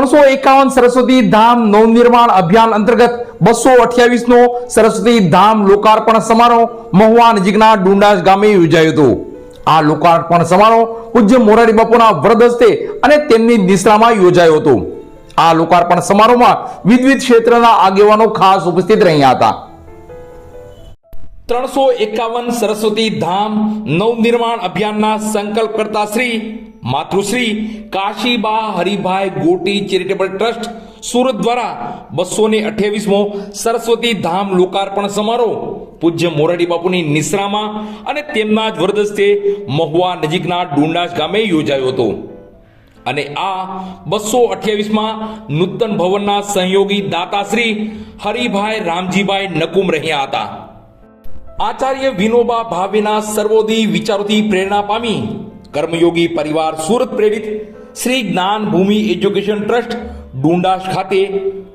ત્રણસો એકાવન સરસ્વતી ધામ નવનિર્માણ અભિયાન અંતર્ગત બસો અઠ્યાવીસ નો સરસ્વતી ધામ લોકાર્પણ સમારોહ મહુવા નજીકના ડુંડાસ ગામે યોજાયો હતો. આ લોકાર્પણ સમારોહ પૂજ્ય મોરારી બાપુના વરદ હસ્તે અને તેમની નિશ્રામાં યોજાયો હતો. આ લોકાર્પણ સમારોહમાં વિવિધ ક્ષેત્રના આગેવાનો ખાસ ઉપસ્થિત રહ્યા હતા. ત્રણસો એકાવન સરસ્વતી ધામ નવનિર્માણ અભિયાનના સંકલ્પ કરતા શ્રી માતૃશ્રી કાશીબા હરિભાઈ ગોટી ચેરિટેબલ ટ્રસ્ટ સુરત દ્વારા બસો ને અઠ્યાવીસમો સરસ્વતી ધામ લોકાર્પણ સમારોહ પૂજ્ય મોરારી બાપુની નિશ્રામાં અને તેમના જ વરદસ્તે મહુવા નજીકના ડુંડાસ ગામે યોજાયો હતો. અને આ બસો અઠ્યાવીસમાં નૂતન ભવનના સહયોગી દાતાશ્રી હરિભાઈ રામજીભાઈ નકુમ રહ્યા હતા. આચાર્ય વિનોબા ભાવેના સર્વોદય વિચારોથી પ્રેરણા પામી કર્મયોગી પરિવાર સુરત પ્રેરિત શ્રી જ્ઞાન ભૂમિ એજ્યુકેશન ટ્રસ્ટ ડુંડાશ ખાતે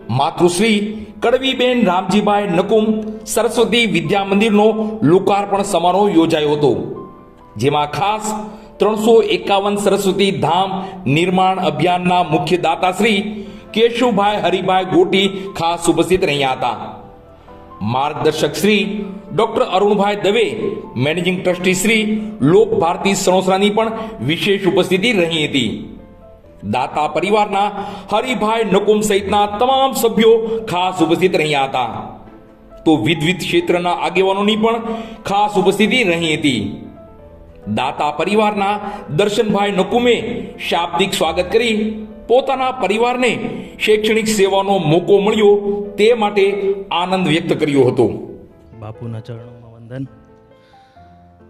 માતૃશ્રી કડવીબેન રામજીભાઈ નકુમ સરસ્વતી વિદ્યા મંદિરનો લોકાર્પણ સમારોહ યોજાયો હતો, જેમાં ખાસ ત્રણસો એકાવન સરસ્વતી ધામ નિર્માણ અભિયાનના મુખ્ય દાતાશ્રી કેશુભાઈ હરિભાઈ ગોટી ખાસ ઉપસ્થિત રહ્યા હતા. માર્ગદર્શક Shri doctor Arunbhai Dave, managing trustee Shri Lok Bharati સણોસરાની પણ વિશેષ ઉપસ્થિતિ રહી હતી. દાતા પરિવારના હરિભાઈ નકુમ સહિતના તમામ સભ્યો ખાસ ઉપસ્થિત રહ્યા હતા. તો વિવિધ ક્ષેત્રના આગેવાનોની પણ ખાસ ઉપસ્થિતિ રહી હતી. દાતા પરિવારના દર્શનભાઈ નકુમે શાબ્દિક સ્વાગત કરી પોતાના પરિવારને શૈક્ષણિક સેવાનો મોકો મળ્યો તે માટે આનંદ વ્યક્ત કર્યો હતો. બાપુના ચરણોમાં વંદન.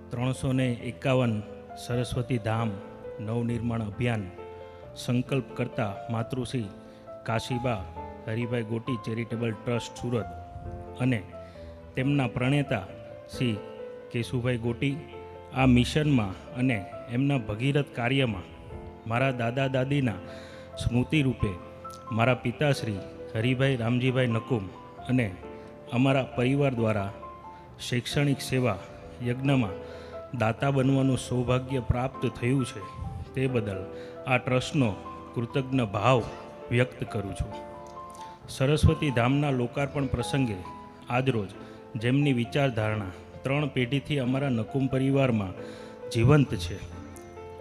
ત્રણસો ને એકાવન સરસ્વતી ધામ નવનિર્માણ અભિયાન સંકલ્પ કરતા માતૃશ્રી કાશીબા હરિભાઈ ગોટી ચેરિટેબલ ટ્રસ્ટ સુરત અને તેમના પ્રણેતા શ્રી કેશુભાઈ ગોટી આ મિશનમાં અને એમના ભગીરથ કાર્યમાં મારા દાદા દાદીના સ્મૃતિ રૂપે મારા પિતાશ્રી હરિભાઈ રામજીભાઈ નકુમ અને અમારા પરિવાર દ્વારા શૈક્ષણિક સેવા યજ્ઞમાં દાતા બનવાનું સૌભાગ્ય પ્રાપ્ત થયું છે તે બદલ આ ટ્રસ્ટનો કૃતજ્ઞ ભાવ વ્યક્ત કરું છું. સરસ્વતી ધામના લોકાર્પણ પ્રસંગે આજરોજ જેમની વિચારધારણા ત્રણ પેઢીથી અમારા નકુમ પરિવારમાં જીવંત છે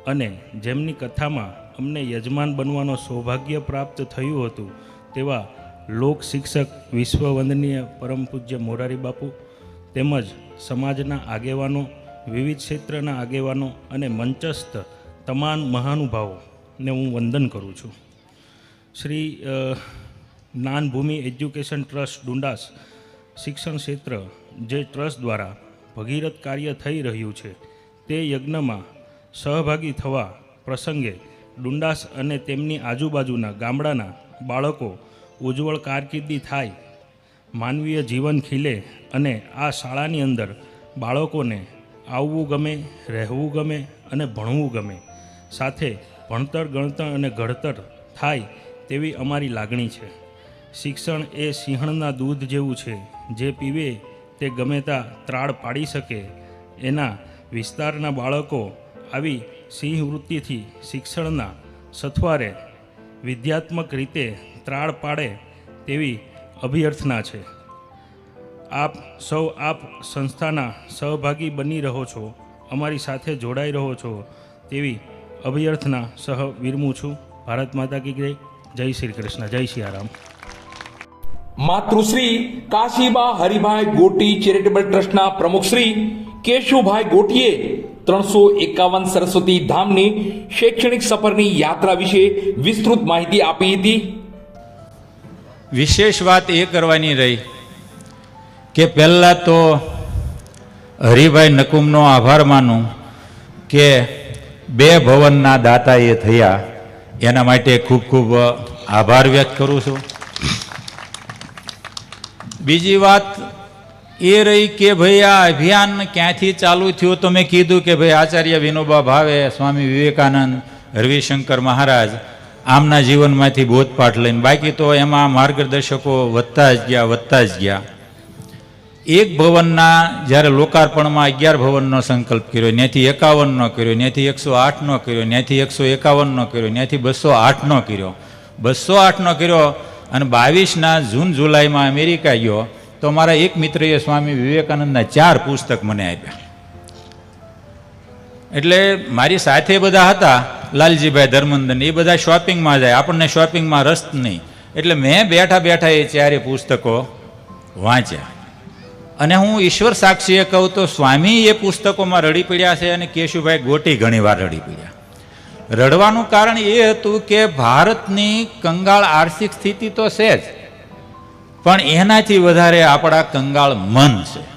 અને જેમની કથામાં અમને યજમાન બનવાનો સૌભાગ્ય પ્રાપ્ત થયું હતું તેવા લોક શિક્ષક વિશ્વવંદનીય પરમ પૂજ્ય મોરારી બાપુ તેમજ સમાજના આગેવાનો, વિવિધ ક્ષેત્રના આગેવાનો અને મંચસ્થ તમામ મહાનુભાવોને હું વંદન કરું છું. શ્રી જ્ઞાનભૂમિ એજ્યુકેશન ટ્રસ્ટ ડુંડાસ શિક્ષણ ક્ષેત્ર જે ટ્રસ્ટ દ્વારા ભગીરથ કાર્ય થઈ રહ્યું છે તે યજ્ઞમાં સહભાગી થવા પ્રસંગે ડુંડાસ અને તેમની આજુબાજુના ગામડાના બાળકો ઉજ્જવળ કારકિર્દી થાય, માનવીય જીવન ખીલે અને આ શાળાની અંદર બાળકોને આવવું ગમે, રહેવું ગમે અને ભણવું ગમે, સાથે ભણતર, ગણતર અને ઘડતર થાય તેવી અમારી લાગણી છે. શિક્ષણ એ સિંહણના દૂધ જેવું છે. જે પીવે તે ગમે ત્યાં ત્રાળ પાડી શકે. એના વિસ્તારના બાળકો આવી સિંહ વૃત્તિથી શિક્ષણના સથવારે વિદ્યાત્મક રીતે ત્રાળ પાડે તેવી અભ્યર્થના છે. આપ સૌ આપ સંસ્થાના સહભાગી બની રહો છો, અમારી સાથે જોડાઈ રહો છો તેવી અભ્યર્થના સહ વિરમું છું. ભારત માતા કી જય. જય શ્રી કૃષ્ણ. જય સિયારામ માતૃશ્રી કાશીબા હરિભાઈ ગોટી ચેરિટેબલ ટ્રસ્ટના પ્રમુખ શ્રી કેશુભાઈ ગોટીએ ત્રણસો એકાવન સરસ્વતી ધામની શૈક્ષણિક સફરની યાત્રા વિશે વિસ્તૃત માહિતી આપી હતી. વિશેષ વાત એ કરવાની રહી કે પહેલાં તો હરિભાઈ નકુમનો આભાર માનું કે બે ભવનના દાતા એ થયા. એના માટે ખૂબ ખૂબ આભાર વ્યક્ત કરું છું. બીજી વાત એ રહી કે ભાઈ આ અભિયાન ક્યાંથી ચાલુ થયું? તો મેં કીધું કે ભાઈ આચાર્ય વિનોબા ભાવે, સ્વામી વિવેકાનંદ, રવિશંકર મહારાજ, આમના જીવનમાંથી બોધપાઠ લઈને. બાકી તો એમાં માર્ગદર્શકો વધતા જ ગયા, વધતા જ ગયા. એક ભવનના જ્યારે લોકાર્પણમાં અગિયાર ભવનનો સંકલ્પ કર્યો, ત્યાંથી એકાવનનો કર્યો, ત્યાંથી એકસો આઠનો કર્યો, ત્યાંથી એકસો એકાવનનો કર્યો, ત્યાંથી બસો આઠનો કર્યો. બસો આઠનો કર્યો અને બાવીસના જૂન જુલાઈમાં અમેરિકા ગયો. તો મારા એક મિત્રએ સ્વામી વિવેકાનંદના ચાર પુસ્તક મને આપ્યા. એટલે મારી સાથે બધા હતા, લાલજીભાઈ ધર્મંદન, એ બધા શોપિંગમાં જાય, આપણને શોપિંગમાં રસ નહીં. એટલે મેં બેઠા બેઠા એ ચારે પુસ્તકો વાંચ્યા. અને હું ઈશ્વર સાક્ષીએ કહું તો સ્વામી એ પુસ્તકોમાં રડી પડ્યા છે અને કેશુભાઈ ગોટી ઘણીવાર રડી પડ્યા. રડવાનું કારણ એ હતું કે ભારતની કંગાળ આર્થિક સ્થિતિ તો છે જ. પણ એનાથી વધારે આપણા કંગાળ મન છે.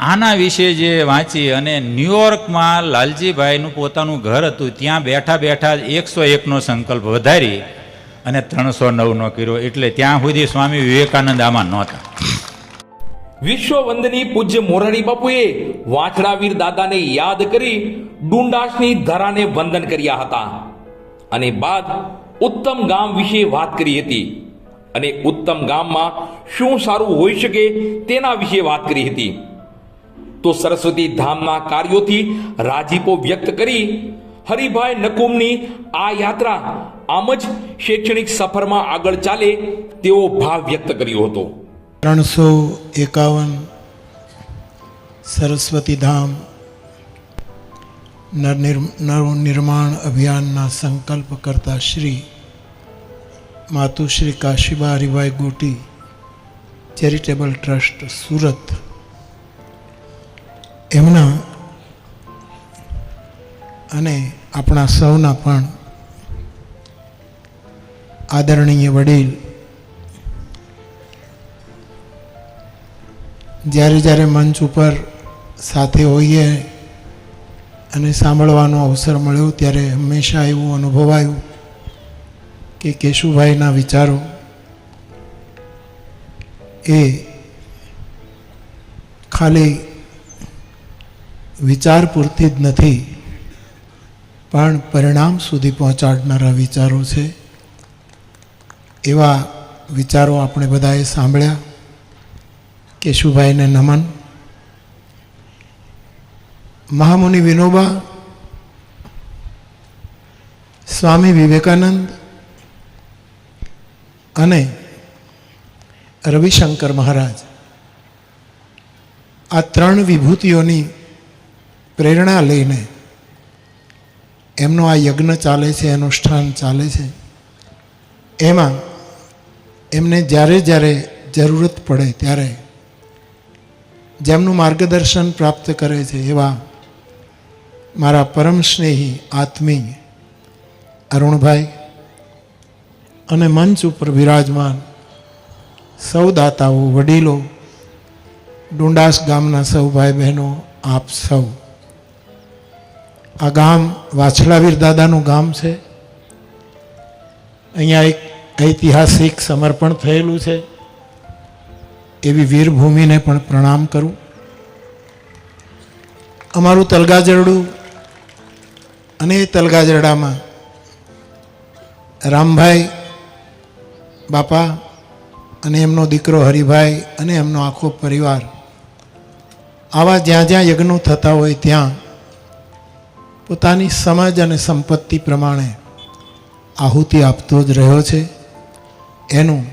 આના વિશે જે વાંચી અને ન્યુયોર્કમાં લાલજીભાઈનું પોતાનું ઘર હતું, ત્યાં બેઠા બેઠા એકસો એકનો સંકલ્પ વધારી અને ત્રણસો નવનો કર્યો, એટલે ત્યાં સુધી સ્વામી વિવેકાનંદ આમાં નહોતા. વિશ્વ વંદની પૂજ્ય મોરારી બાપુએ વાછડાવીર દાદાને યાદ કરી ડુંડાસની ધરાને વંદન કર્યા હતા. અને બાદ ઉત્તમ ગામ વિશે વાત કરી હતી. અને ઉત્તમ ગામમાં શું સારું હોઈ શકે તેના વિશે વાત કરી હતી. તો સરસ્વતી ધામના કાર્યોથી રાજીપો વ્યક્ત કરી, હરિભાઈ નકુમની આ યાત્રા આમ જ શૈક્ષણિક સફરમાં આગળ ચાલે તેવો ભાવ વ્યક્ત કર્યો હતો. ત્રણસો એકાવન સરસ્વતી ધામ નિર્માણ અભિયાનના સંકલ્પ કરતા શ્રી માતુશ્રી કાશીબા હરિભાઈ ગોટી ચેરિટેબલ ટ્રસ્ટ સુરત. એમના અને આપણા સૌના પણ આદરણીય વડીલ જ્યારે જ્યારે મંચ ઉપર સાથે હોઈએ અને સાંભળવાનો અવસર મળ્યો ત્યારે હંમેશા એવું અનુભવાયું કે કેશુભાઈના વિચારો એ ખાલી વિચાર પૂરતી જ નથી, પણ પરિણામ સુધી પહોંચાડનારા વિચારો છે. એવા વિચારો આપણે બધાએ સાંભળ્યા. કેશુભાઈને નમન. મહામુનિ વિનોબા, સ્વામી વિવેકાનંદ અને રવિશંકર મહારાજ આ ત્રણ વિભૂતિઓની પ્રેરણા લઈને એમનો આ યજ્ઞ ચાલે છે અનુષ્ઠાન ચાલે છે. એમાં એમને જ્યારે જ્યારે જરૂરત પડે ત્યારે જેમનું માર્ગદર્શન પ્રાપ્ત કરે છે એવા મારા પરમ સ્નેહી આત્મી અરુણભાઈ અને મંચ ઉપર બિરાજમાન સૌ દાતાઓ વડીલો, ડુંડાસ ગામના સૌ ભાઈ બહેનો આપ સૌ. આ ગામ વાછલાવીર દાદાનું ગામ છે. અહીંયા એક ઐતિહાસિક સમર્પણ થયેલું છે. એવી વીરભૂમિને પણ પ્રણામ કરું. અમારું તલગાજરડું અને એ તલગાજરડામાં રામભાઈ બાપા, અને એમનો દીકરો હરિભાઈ, અને એમનો આખો પરિવાર. આવા જ્યાં જ્યાં યજ્ઞો થતા હોય ત્યાં પોતાની સમજ અને સંપત્તિ પ્રમાણે આહુતિ આપતો જ રહ્યો છે. એનું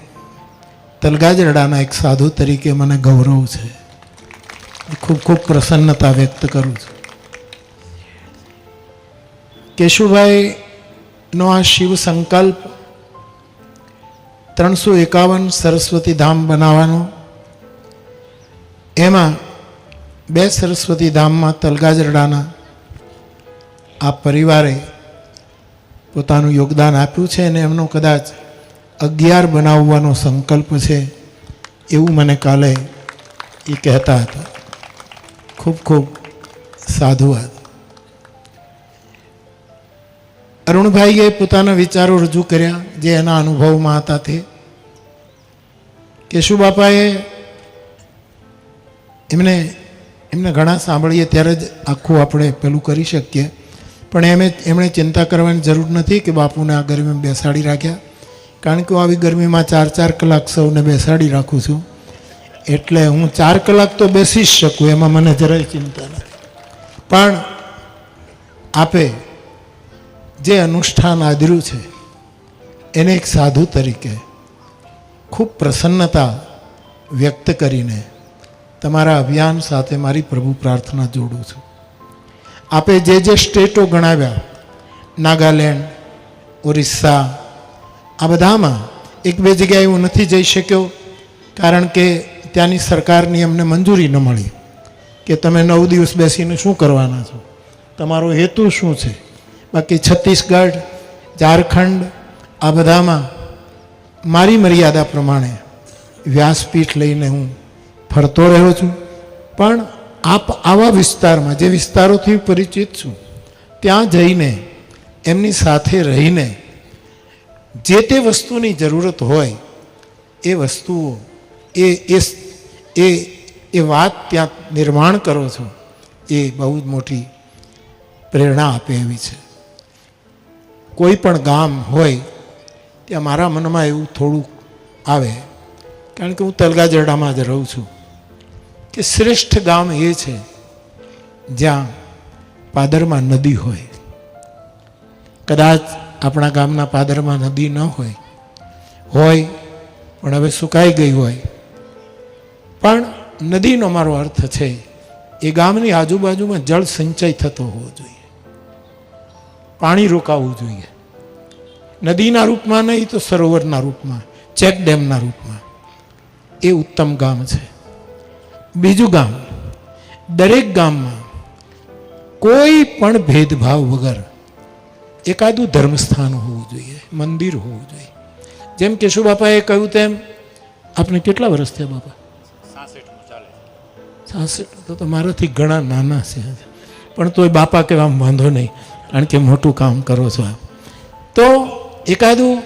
તલગાજરડાના એક સાધુ તરીકે મને ગૌરવ છે. ખૂબ ખૂબ પ્રસન્નતા વ્યક્ત કરું છું. કેશુભાઈનો આ શિવ સંકલ્પ ત્રણસો એકાવન સરસ્વતી ધામ બનાવવાનો. એમાં બે સરસ્વતી ધામમાં તલગાજરડાના આ પરિવારે પોતાનું યોગદાન આપ્યું છે અને એમનો કદાચ અગિયાર બનાવવાનો સંકલ્પ છે એવું મને કાલે એ કહેતા હતા. ખૂબ ખૂબ સાધુવાદ. અરુણભાઈએ પોતાના વિચારો રજૂ કર્યા જે એના અનુભવમાં હતા તે. કેશુબાપાએ એમને એમને ઘણા સાંભળીએ ત્યારે જ આખું આપણે પેલું કરી શકીએ. પણ એમે, એમણે ચિંતા કરવાની જરૂર નથી કે બાપુને આ ગરમીમાં બેસાડી રાખ્યા. કારણ કે હું આવી ગરમીમાં ચાર ચાર કલાક સૌને બેસાડી રાખું છું. એટલે હું ચાર કલાક તો બેસી જ શકું, એમાં મને જરાય ચિંતા નથી. પણ આપે જે અનુષ્ઠાન આદર્યું છે, એને એક સાધુ તરીકે ખૂબ પ્રસન્નતા વ્યક્ત કરીને તમારા અભિયાન સાથે મારી પ્રભુ પ્રાર્થના જોડું છું. આપે જે જે સ્ટેટો ગણાવ્યા, નાગાલેન્ડ, ઓરિસ્સા, આ બધામાં એક બે જગ્યાએ હું નથી જઈ શક્યો, કારણ કે ત્યાંની સરકારની અમને મંજૂરી ન મળી કે તમે નવ દિવસ બેસીને શું કરવાના છો? તમારો હેતુ શું છે? બાકી છત્તીસગઢ, ઝારખંડ, આ બધામાં મારી મર્યાદા પ્રમાણે વ્યાસપીઠ લઈને હું ફરતો રહ્યો છું. પણ આપ આવા વિસ્તારમાં, જે વિસ્તારોથી પરિચિત છું, ત્યાં જઈને, એમની સાથે રહીને, જે તે વસ્તુની જરૂરત હોય, એ વસ્તુઓ, એ એ એ વાત ત્યાં નિર્માણ કરો છો, એ બહુ જ મોટી પ્રેરણા આપે એવી છે. કોઈ પણ ગામ હોય ત્યાં મારા મનમાં એવું થોડુંક આવે, કારણ કે હું તલગાજરડામાં જ રહું છું, કે શ્રેષ્ઠ ગામ એ છે જ્યાં પાદરમાં નદી હોય. કદાચ આપણા ગામના પાદરમાં નદી ન હોય હોય, પણ હવે સુકાઈ ગઈ હોય. પણ નદીનો મારો અર્થ છે, એ ગામની આજુબાજુમાં જળ સંચય થતો હોવો જોઈએ. પાણી રોકાવવું જોઈએ. નદીના રૂપમાં નહીં તો સરોવરના રૂપમાં ચેક ડેમના રૂપમાં. એ ઉત્તમ ગામ છે. બીજું ગામ દરેક ગામમાં કોઈ પણ ભેદભાવ વગર એકાદું ધર્મસ્થાન હોવું જોઈએ મંદિર હોવું જોઈએ. જેમ કેશુ બાપાએ કહ્યું તેમ આપણે કેટલા વર્ષ થયા બાપા? સાસઠ તો તો મારાથી ઘણા નાના છે. પણ તોય બાપા કહેવા વાંધો નહીં. કારણ કે મોટું કામ કરો છો આપ. તો એકાદું,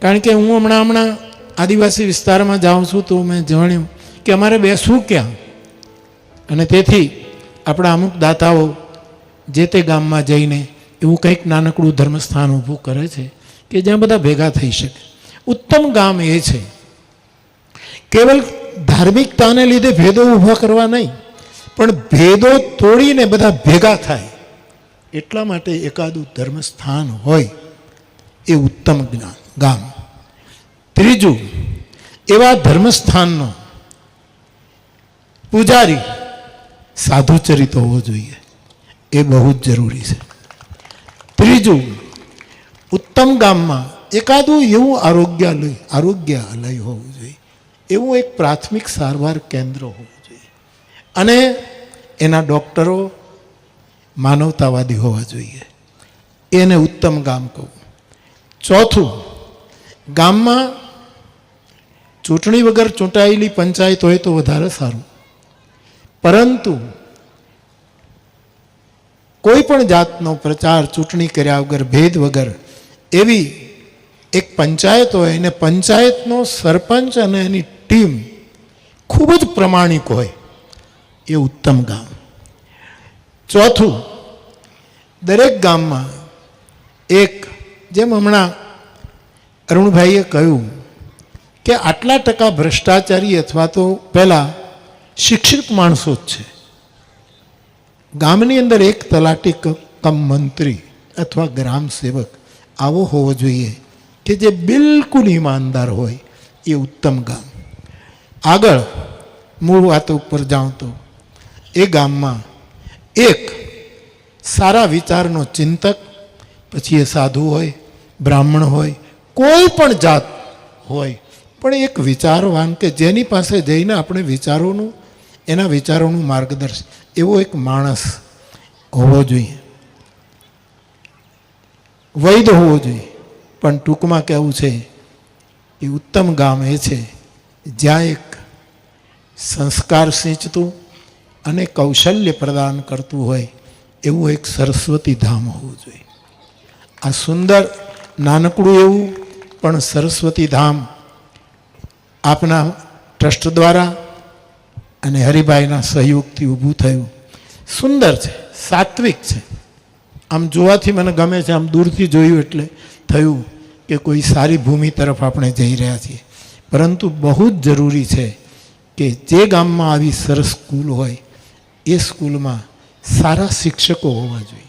કારણ કે હું હમણાં હમણાં આદિવાસી વિસ્તારમાં જાઉં છું તો મેં જાણ્યું કે અમારે બેસવું ક્યાં? અને તેથી આપણા અમુક દાતાઓ જે તે ગામમાં જઈને એવું કંઈક નાનકડું ધર્મસ્થાન ઊભું કરે છે કે જ્યાં બધા ભેગા થઈ શકે. ઉત્તમ ગામ એ છે. કેવલ ધાર્મિકતાને લીધે ભેદો ઊભા કરવા નહીં, પણ ભેદો તોડીને બધા ભેગા થાય. એટલા માટે એકાદું ધર્મસ્થાન હોય. એ ઉત્તમ જ્ઞાન. ગામ. ત્રીજું, એવા ધર્મસ્થાનનો પૂજારી સાધુચરિત હોવો જોઈએ. એ બહુ જ જરૂરી છે. ત્રીજું, ઉત્તમ ગામમાં એકાદું એવું આરોગ્યાલય આરોગ્યાલય હોવું જોઈએ. એવું એક પ્રાથમિક સારવાર કેન્દ્ર હોવું જોઈએ. અને એના ડૉક્ટરો માનવતાવાદી હોવા જોઈએ. એને ઉત્તમ ગામ કહું. ચોથું, ગામમાં ચૂંટણી વગર ચૂંટાયેલી પંચાયત હોય તો વધારે સારું. પરંતુ કોઈ પણ જાતનો પ્રચાર ચૂંટણી કર્યા વગર, ભેદ વગર, એવી એક પંચાયત હોય અને પંચાયતનો સરપંચ અને એની ટીમ ખૂબ જ પ્રમાણિક હોય, એ ઉત્તમ ગામ. ચોથું, દરેક ગામમાં એક જેમ હમણાં અરુણભાઈએ કહ્યું કે આટલા ટકા ભ્રષ્ટાચારી અથવા તો પહેલાં શિક્ષિત માણસો જ છે. ગામની અંદર એક તલાટી કમ મંત્રી અથવા ગ્રામ સેવક આવો હોવો જોઈએ કે જે બિલકુલ ઈમાનદાર હોય એ ઉત્તમ ગામ. આગળ મૂળ વાત ઉપર જાઉં તો એ ગામમાં એક સારા વિચારનો ચિંતક પછી એ સાધુ હોય, બ્રાહ્મણ હોય, કોઈ પણ જાત હોય. પણ એક વિચારવાન કે જેની પાસે જઈને આપણે વિચારોનું, એના વિચારોનું માર્ગદર્શન, એવો એક માણસ હોવો જોઈએ. વૈદ હોવો જોઈએ. પણ ટૂંકમાં કહેવું છે એ ઉત્તમ ગામ એ છે જ્યાં એક સંસ્કાર સિંચતું અને કૌશલ્ય પ્રદાન કરતું હોય એવું એક સરસ્વતી ધામ હોવું જોઈએ. આ સુંદર નાનકડું એવું પણ સરસ્વતી ધામ આપના ટ્રસ્ટ દ્વારા અને હરિભાઈના સહયોગથી ઊભું થયું. સુંદર છે, સાત્વિક છે. આમ જોવાથી મને ગમે છે, આમ દૂરથી જોયું એટલે થયું કે કોઈ સારી ભૂમિ તરફ આપણે જઈ રહ્યા છીએ. પરંતુ બહુ જ જરૂરી છે કે જે ગામમાં આવી સરસ સ્કૂલ હોય, એ સ્કૂલમાં સારા શિક્ષકો હોવા જોઈએ.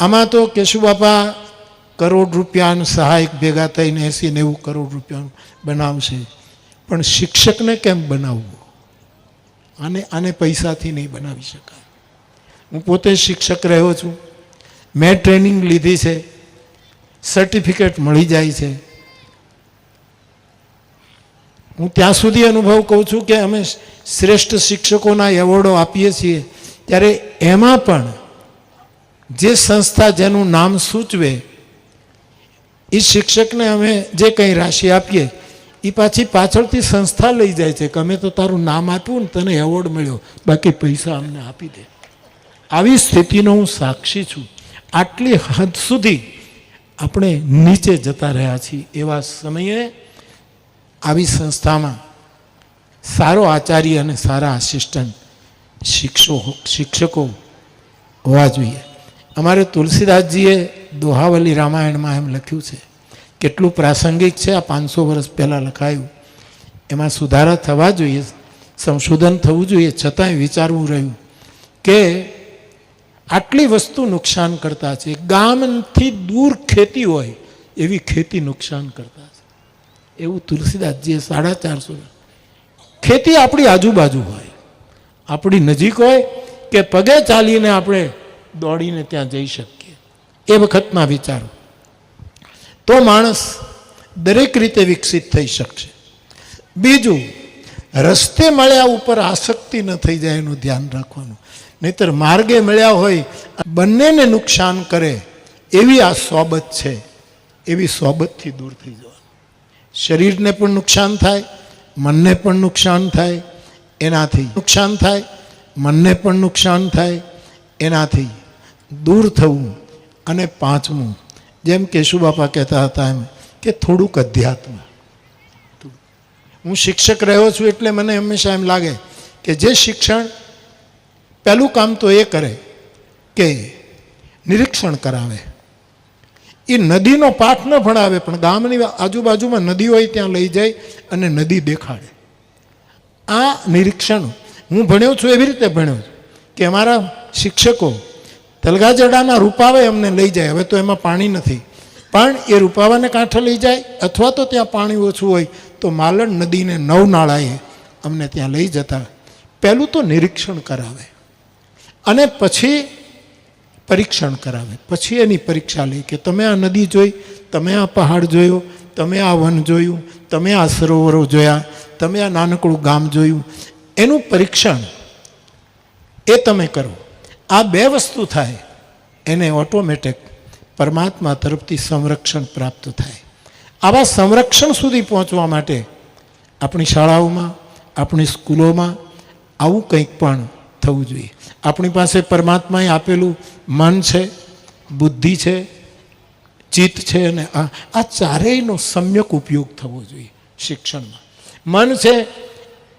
આમાં તો કેશુબાપા કરોડ રૂપિયાનું સહાયક ભેગા થઈને એસી નેવું કરોડ રૂપિયાનું બનાવશે. પણ શિક્ષકને કેમ બનાવવું? આને આને પૈસાથી નહીં બનાવી શકાય. હું પોતે શિક્ષક રહ્યો છું. મેં ટ્રેનિંગ લીધી છે. સર્ટિફિકેટ મળી જાય છે. હું ત્યાં સુધી અનુભવ કહું છું કે અમે શ્રેષ્ઠ શિક્ષકોના એવોર્ડો આપીએ છીએ. ત્યારે એમાં પણ જે સંસ્થા જેનું નામ સૂચવે એ શિક્ષકને અમે જે કંઈ રાશિ આપીએ એ પાછી પાછળથી સંસ્થા લઈ જાય છે કે અમે તો તારું નામ આપ્યું ને તને એવોર્ડ મળ્યો, બાકી પૈસા અમને આપી દે. આવી સ્થિતિનો હું સાક્ષી છું. આટલી હદ સુધી આપણે નીચે જતા રહ્યા છીએ એવા સમયે આવી સંસ્થામાં સારો આચાર્ય અને સારા આસિસ્ટન્ટ શિક્ષકો શિક્ષકો હોવા જોઈએ. અમારે તુલસીદાસજીએ દોહાવલી રામાયણમાં એમ લખ્યું છે, કેટલું પ્રાસંગિક છે આ પાંચસો વર્ષ પહેલાં લખાયું. એમાં સુધારા થવા જોઈએ, સંશોધન થવું જોઈએ, છતાંય વિચારવું રહ્યું કે આટલી વસ્તુ નુકસાન કરતા છે. ગામથી દૂર ખેતી હોય, એવી ખેતી નુકસાન કરતા છે. એવું તુલસીદાસજીએ સાડા ચારસો ખેતી આપણી આજુબાજુ હોય. આપણી નજીક હોય કે પગે ચાલીને આપણે દોડીને ત્યાં જઈ શકીએ. એ વખતના વિચારો. તો માણસ દરેક રીતે વિકસિત થઈ શકશે. બીજું, રસ્તે મળ્યા ઉપર આસક્તિ ન થઈ જાય એનું ધ્યાન રાખવાનું. નહીતર માર્ગે મળ્યા હોય, બંનેને નુકસાન કરે, એવી આ સોબત છે. એવી સોબતથી દૂર થઈ જવાનું. શરીરને પણ નુકસાન થાય, મનને પણ નુકસાન થાય, એનાથી નુકસાન થાય, મનને પણ નુકસાન થાય એનાથી દૂર થવું અને પાંચમું, જેમ કેશુબાપા કહેતા હતા એમ, કે થોડુંક અધ્યાત્મ. હું શિક્ષક રહ્યો છું એટલે મને હંમેશા એમ લાગે કે જે શિક્ષણ પહેલું કામ તો એ કરે કે નિરીક્ષણ કરાવે. એ નદીનો પાઠ ન ભણાવે, પણ ગામની આજુબાજુમાં નદી હોય ત્યાં લઈ જાય અને નદી દેખાડે. આ નિરીક્ષણ હું ભણ્યો છું એવી રીતે ભણ્યો છું. કે અમારા શિક્ષકો તલગાજડાના રૂપાવે અમને લઈ જાય. હવે તો એમાં પાણી નથી. પણ એ રૂપાવાને કાંઠે લઈ જાય અથવા તો ત્યાં પાણી ઓછું હોય તો માલણ નદીને નવ નાળાએ અમને ત્યાં લઈ જતા. પહેલું તો નિરીક્ષણ કરાવે અને પછી પરીક્ષણ કરાવે. પછી એની પરીક્ષા લે કે તમે આ નદી જોઈ, તમે આ પહાડ જોયો, તમે આ વન જોયું, તમે આ સરોવરો જોયા, તમે આ નાનકડું ગામ જોયું. એનું પરીક્ષણ એ તમે કરો. આ બે વસ્તુ થાય, એને ઓટોમેટિક પરમાત્મા તરફથી સંરક્ષણ પ્રાપ્ત થાય. આવા સંરક્ષણ સુધી પહોંચવા માટે આપણી શાળાઓમાં, આપણી સ્કૂલોમાં આવું કંઈક પણ થવું જોઈએ. આપણી પાસે પરમાત્માએ આપેલું મન છે, બુદ્ધિ છે, ચિત્ત છે અને આ આ ચારેયનો સમ્યક ઉપયોગ થવો જોઈએ શિક્ષણમાં. મન છે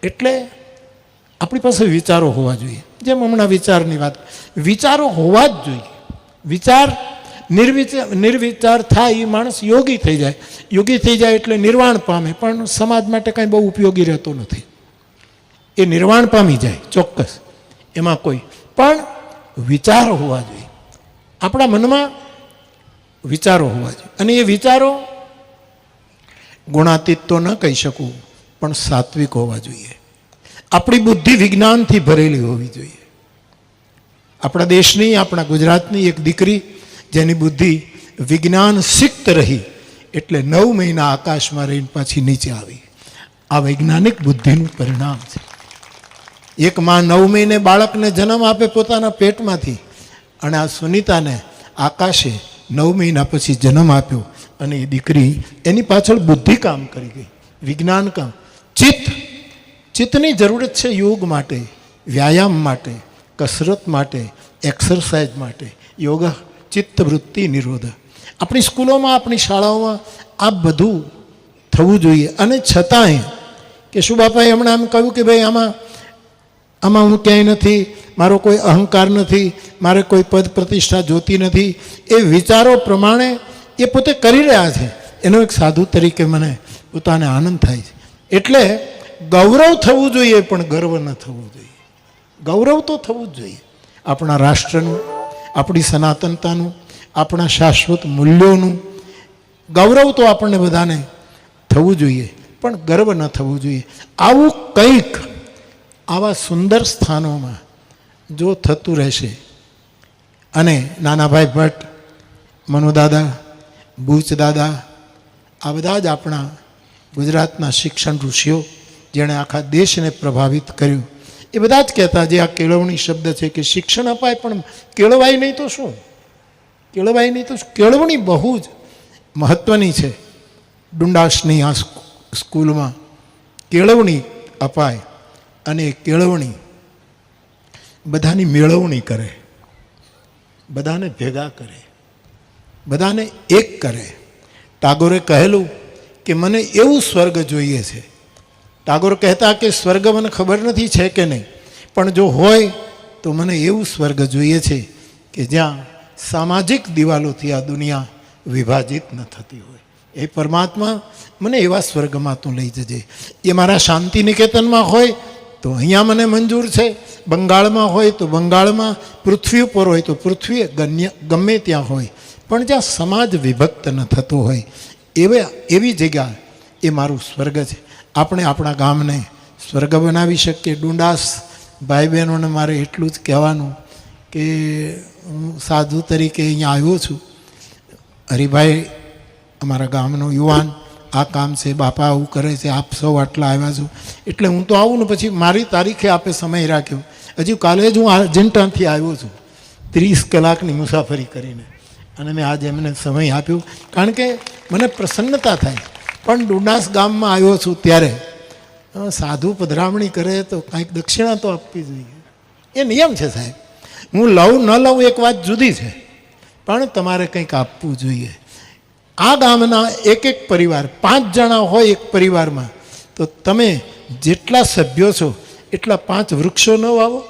એટલે આપણી પાસે વિચારો હોવા જોઈએ. જેમ હમણાં વિચારની વાત. વિચારો હોવા જ જોઈએ. વિચાર નિર્વિચાર નિર્વિચાર થાય એ માણસ યોગી થઈ જાય. યોગી થઈ જાય એટલે નિર્વાણ પામે, પણ સમાજ માટે કાંઈ બહુ ઉપયોગી રહેતો નથી. એ નિર્વાણ પામી જાય, ચોક્કસ. એમાં કોઈ. પણ વિચારો હોવા જોઈએ. આપણા મનમાં વિચારો હોવા જોઈએ. અને એ વિચારો ગુણાતીત તો ન કહી શકું, પણ સાત્વિક હોવા જોઈએ. આપણી બુદ્ધિ વિજ્ઞાનથી ભરેલી હોવી જોઈએ. આપણા દેશની, આપણા ગુજરાતની એક દીકરી, જેની બુદ્ધિ વિજ્ઞાન સિક્ત રહી, એટલે નવ મહિના આકાશમાં રહીને પાછી નીચે આવી. આ વૈજ્ઞાનિક બુદ્ધિનું પરિણામ છે. એક માં નવ મહિને બાળકને જન્મ આપે પોતાના પેટમાંથી, અને આ સુનિતાને આકાશે નવ મહિના પછી જન્મ આપ્યો, અને એ દીકરી એની પાછળ બુદ્ધિ કામ કરી ગઈ. વિજ્ઞાન કામ. ચિત્ત ચિત્તની જરૂરત છે યોગ માટે, વ્યાયામ માટે, કસરત માટે એક્સરસાઇઝ માટે. યોગ ચિત્તવૃત્તિ નિરોધ. આપણી સ્કૂલોમાં, આપણી શાળાઓમાં આ બધું થવું જોઈએ. અને છતાંય કે શું બાપાએ હમણાં એમ કહ્યું કે ભાઈ, આમાં આમાં હું ક્યાંય નથી, મારો કોઈ અહંકાર નથી, મારે કોઈ પદ પ્રતિષ્ઠા જોતી નથી. એ વિચારો પ્રમાણે એ પોતે કરી રહ્યા છે. એનો એક સાધુ તરીકે મને પોતાને આનંદ થાય છે. એટલે ગૌરવ થવું જોઈએ, પણ ગર્વ ન થવું જોઈએ. ગૌરવ તો થવું જ જોઈએ. આપણા રાષ્ટ્રનું, આપણી સનાતનતાનું, આપણા શાશ્વત મૂલ્યોનું ગૌરવ તો આપણને બધાને થવું જોઈએ, પણ ગર્વ ન થવું જોઈએ. આવું કંઈક આવા સુંદર સ્થાનોમાં જો થતું રહેશે, અને નાનાભાઈ ભટ્ટ મનુદાદા બુચ દાદા, આ બધા જ આપણા ગુજરાતના શિક્ષણ ઋષિઓ જેણે આખા દેશને પ્રભાવિત કર્યું. એ બધા જ કહેતા જે આ કેળવણી શબ્દ છે કે શિક્ષણ અપાય પણ કેળવાય નહીં તો શું? કેળવાય નહીં તો કેળવણી બહુ જ મહત્ત્વની છે. ડુંડાસની આ સ્કૂલમાં કેળવણી અપાય અને કેળવણી બધાની મેળવણી કરે. બધાને ભેગા કરે. બધાને એક કરે. ટાગોરે કહેલું કે મને એવું સ્વર્ગ જોઈએ છે ટાગોર કહેતા કે સ્વર્ગ મને ખબર નથી છે કે નહીં. પણ જો હોય તો મને એવું સ્વર્ગ જોઈએ છે કે જ્યાં સામાજિક દિવાલોથી આ દુનિયા વિભાજિત ન થતી હોય. એ પરમાત્મા મને એવા સ્વર્ગમાં તું લઈ જજે. એ મારા શાંતિ નિકેતનમાં હોય તો અહીંયા મને મંજૂર છે. બંગાળમાં હોય તો બંગાળમાં, પૃથ્વી ઉપર હોય તો પૃથ્વી ગન્ય, ગમે ત્યાં હોય. પણ જ્યાં સમાજ વિભક્ત ન થતો હોય, એવે, એવી જગ્યા એ મારું સ્વર્ગ છે. આપણે આપણા ગામને સ્વર્ગ બનાવી શકીએ. ડુંડાસ ભાઈ બહેનોને મારે એટલું જ કહેવાનું કે હું સાધુ તરીકે અહીંયા આવ્યો છું. હરિભાઈ, અમારા ગામનો યુવાન, આ કામ છે, બાપા આવું કરે છે, આપ સૌ આટલા આવ્યા છો. એટલે હું તો આવું ને પછી મારી તારીખે આપે સમય રાખ્યો. હજી કાલે જ હું અર્જન્ટાથી આવ્યો છું, ત્રીસ કલાકની મુસાફરી કરીને. અને મેં આજે એમને સમય આપ્યો. કારણ કે મને પ્રસન્નતા થાય. પણ ડુંડાસ ગામમાં આવ્યો છું ત્યારે. સાધુ પધરામણી કરે તો કાંઈક દક્ષિણા તો આપવી જોઈએ. એ નિયમ છે સાહેબ. હું લઉં, ન લઉં એક વાત જુદી છે. પણ તમારે કંઈક આપવું જોઈએ. આ ગામના એક એક પરિવાર, પાંચ જણા હોય એક પરિવારમાં, તો તમે જેટલા સભ્યો છો, એટલા પાંચ વૃક્ષો ન વાવો.